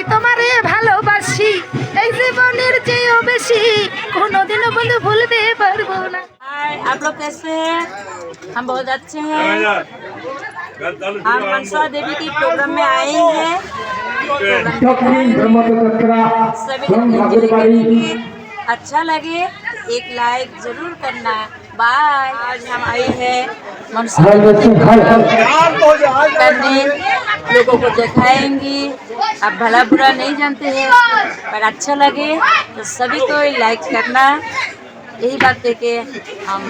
তোমারে ভালোবাসি এই জীবনের চেয়েও বেশি কোনোদিনও বন্ধু ভুলতে পারবো না हाय आप लोग कैसे हैं हम बहुत अच्छे हैं हम मनसा देवी की प्रोग्राम में आए हैं দক্ষিণ ব্রহ্মপুত্রা सभी from लोग enjoy ঠাকুরবাড়ি करेंगे अच्छा लगे एक लाइक जरूर करना बाय आज हम आए हैं मनसा হাই देवी বলছি হাই करने लोगों को दिखाएंगी अब भला बुरा नहीं जानते हैं पर अच्छा लगे तो सभी को लाइक करना यही बात करके हम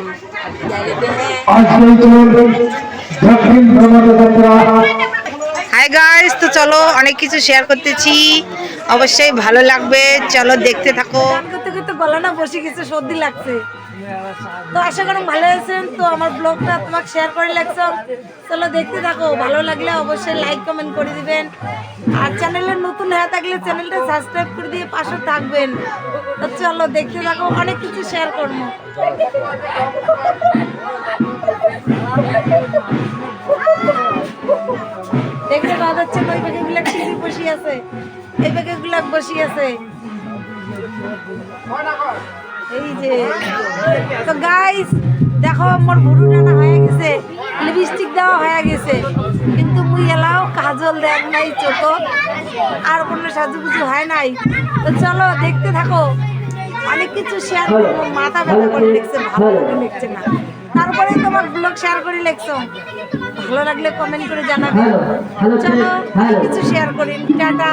अब विदाई लेते हैं আজকের দক্ষিণ ব্রহ্মপুত্রা হাই গাইস তো চলো অনেক কিছু শেয়ার করতেছি অবশ্যই ভালো লাগবে চলো দেখতে থাকো করতে গলা না বসে গেছে, সর্দি লাগছে। তো আশা করি ভালো আছেন। তো আমার ব্লগটা তোমাকে শেয়ার করে লাগছো চলো দেখতে থাকো। ভালো লাগলে অবশ্যই লাইক কমেন্ট করে দিবেন। আর চ্যানেলে নতুন হয়ে থাকলে চ্যানেলটা সাবস্ক্রাইব করে দিয়ে পাশে থাকবেন। তো চলো দেখতে থাকো, অনেক কিছু শেয়ার করব। দেখতে পাওয়া যাচ্ছে ওই ব্যাগগুলো টিভি বসে আছে। এই ব্যাগগুলো বসে আছে। এই যে তো গাইস দেখো আমার ভুরু টানা হয়ে গেছে লিপস্টিক দেওয়া হয়ে গেছে। কিন্তু মুই এলাও কাজল দেখ নাই চোখ আর কোনো সাজুগুজু হয় নাই। তো চলো দেখতে থাকো। অনেক কিছু শেয়ার করব মাথা ব্যথা করে লিখছে ভালো করে লিখছে না। তারপরে তোমার ব্লগ শেয়ার করে লিখছো ভালো লাগলে কমেন্ট করে জানাবে। চলো অনেক কিছু শেয়ার করি। Tata.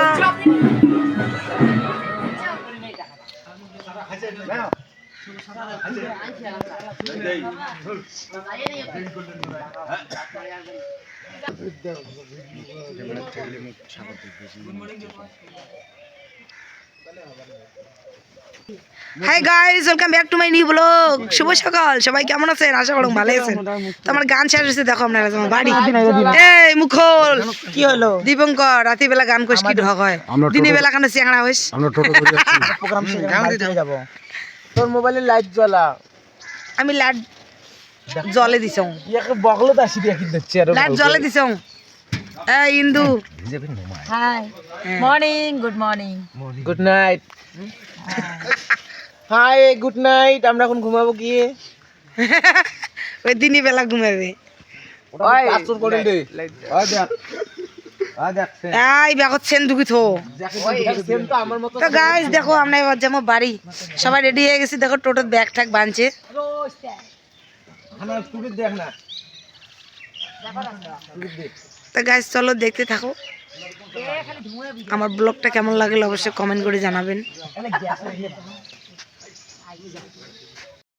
Hi guys welcome back to my new blog শুভ সকাল সবাই কেমন আছেন? আশা করুন ভালো আছেন। তো আমার গান শেষ হয়েছে দেখো আপনারা তোমার বাড়ি। এই মুখল কি হলো? দীপঙ্কর রাতি বেলা গান কইস কি ঢক হয়। দিনের বেলা কানে চেংড়া হইস আমরা টোটো করে যাচ্ছি। প্রোগ্রাম শেষে যাব। তোর মোবাইলে লাইট জ্বলা। আমি লাইট জলে দিছ। ইয়াকে বগলত আসি দিয়া কিন্তু চেয়ার লাইট জলে দিছ। এ Indu. Hi morning good morning good night hi good night আমরা এখন ঘুমাবো গিয়ে ওই দিনই বেলা ঘুমাবে। ওই আসুন করে দে। ওই দেখ। এই ব্যাগত সেন তো দেখো আমরা এবার যাব বাড়ি। সবাই রেডি হয়ে গেছি দেখো টোটোর ব্যাগ বানছে তো চলো দেখতে থাকো। আমার ব্লগটা কেমন লাগল অবশ্যই কমেন্ট করে জানাবেন।